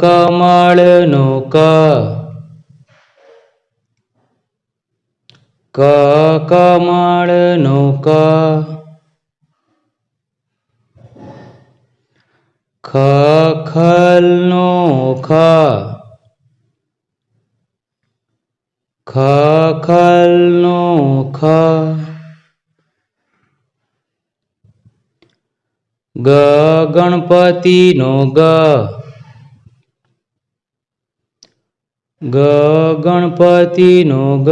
કમળનો ક ક કમળનો ક ખ ખલનો ખ ખલનો ખ ગ ગણપતિનો ગ ગ ગણપતિનો ગ.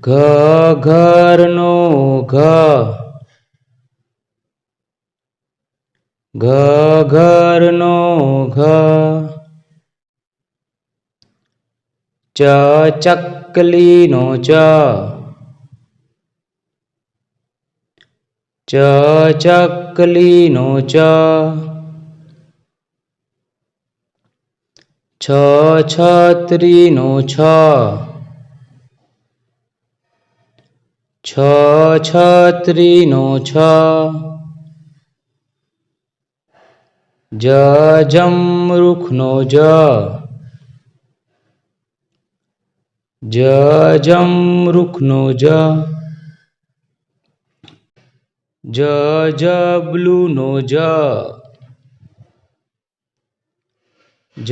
ઘ ઘરનો ઘ. ઘ ઘરનો ઘ. ચ ચકલીનો ચ. ચ ચકલીનો ચ. છ છત્રીનો છ. છ છત્રીનો છ. જ જમરૂખનો જ. જ જમરૂખનો જ. જ જબલુનો જ. জ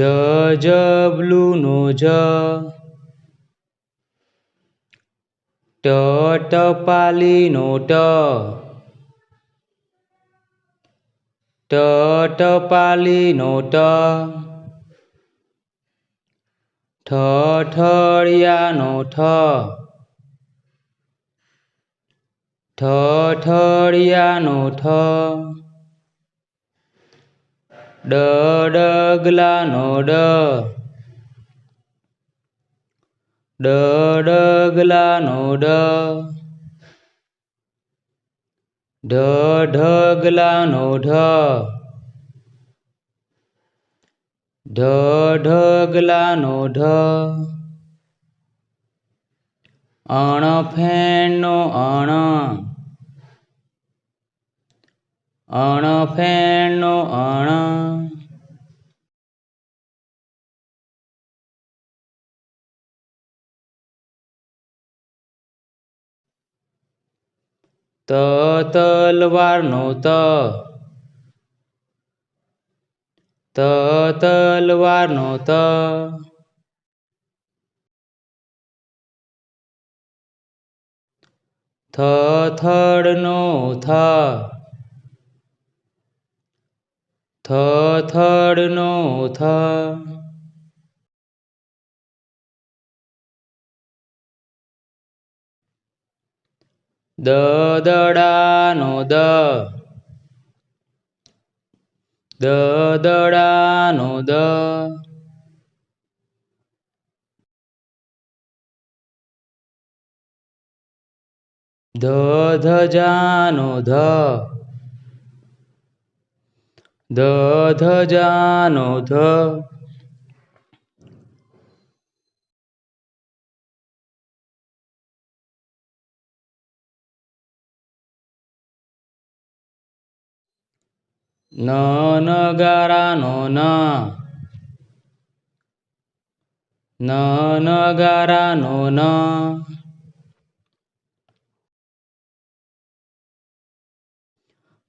জবলু নো, জ। ট টপালি নো, ট। ট টপালি নো, ট। ঠ ঠরিয়া নো, ঠ। ঠ ঠরিয়া নো, ঠ। ડ ડગલાનો ડ. ડ ડગલાનો ડ. ઢ ઢગલાનો ઢ. ઢ ઢગલાનો ઢ. અણ ફેણનો અણ. અણ ફેણનો અણ. ત તલવારનો ત. ત તલવારનો ત. થ થડનો થ. થ થડનો થ. દદડાનો દડાનો દ. દ દડાનો દ. ધજાનો ધ. दध जानो ध न न गारानो न न न गारानो न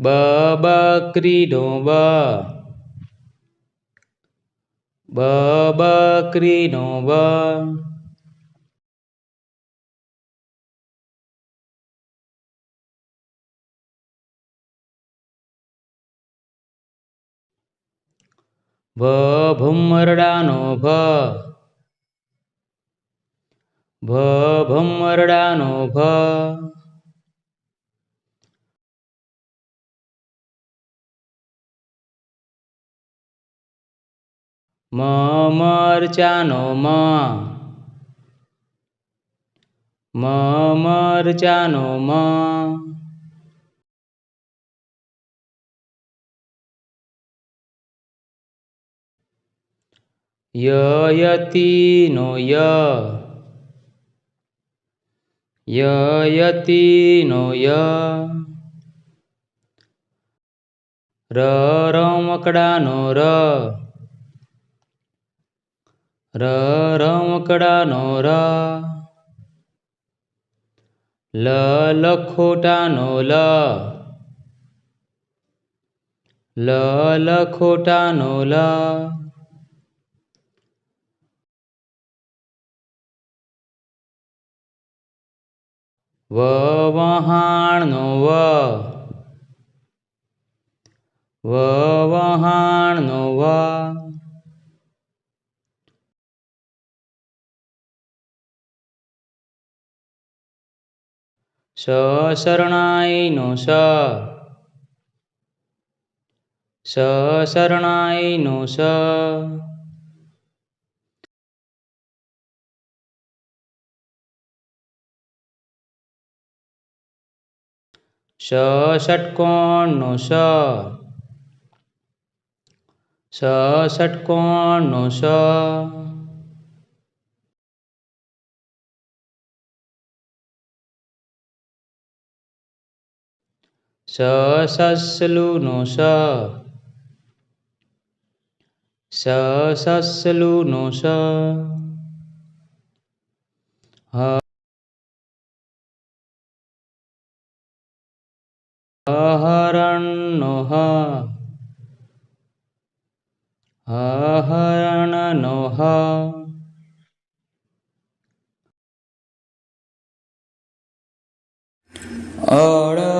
બ બકરીનો બ. બ બકરીનો બ. ભ ભમરડાનો ભ ભ ભમરડાનો ભ મ મરચાનો મ. મ મરચાનો મ. ય યતીનો ય. ય યતીનો ય. ર રમકડાનો ર. ર રમકડાનો ર. લ લખોટાનો લ. લ લખોટાનો લ. વ વહાણનો વ. વ વહાણનો સ શરણાઈનો સ સ શરણાઈનો સ સ ષટકોણનો સ સ ષટકોણનો સ સસલુનો સ સસલુનો સ હ હરણનો હ હરણનો હ અળનળનો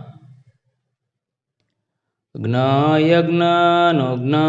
ज्ञायज्ञानज्ञा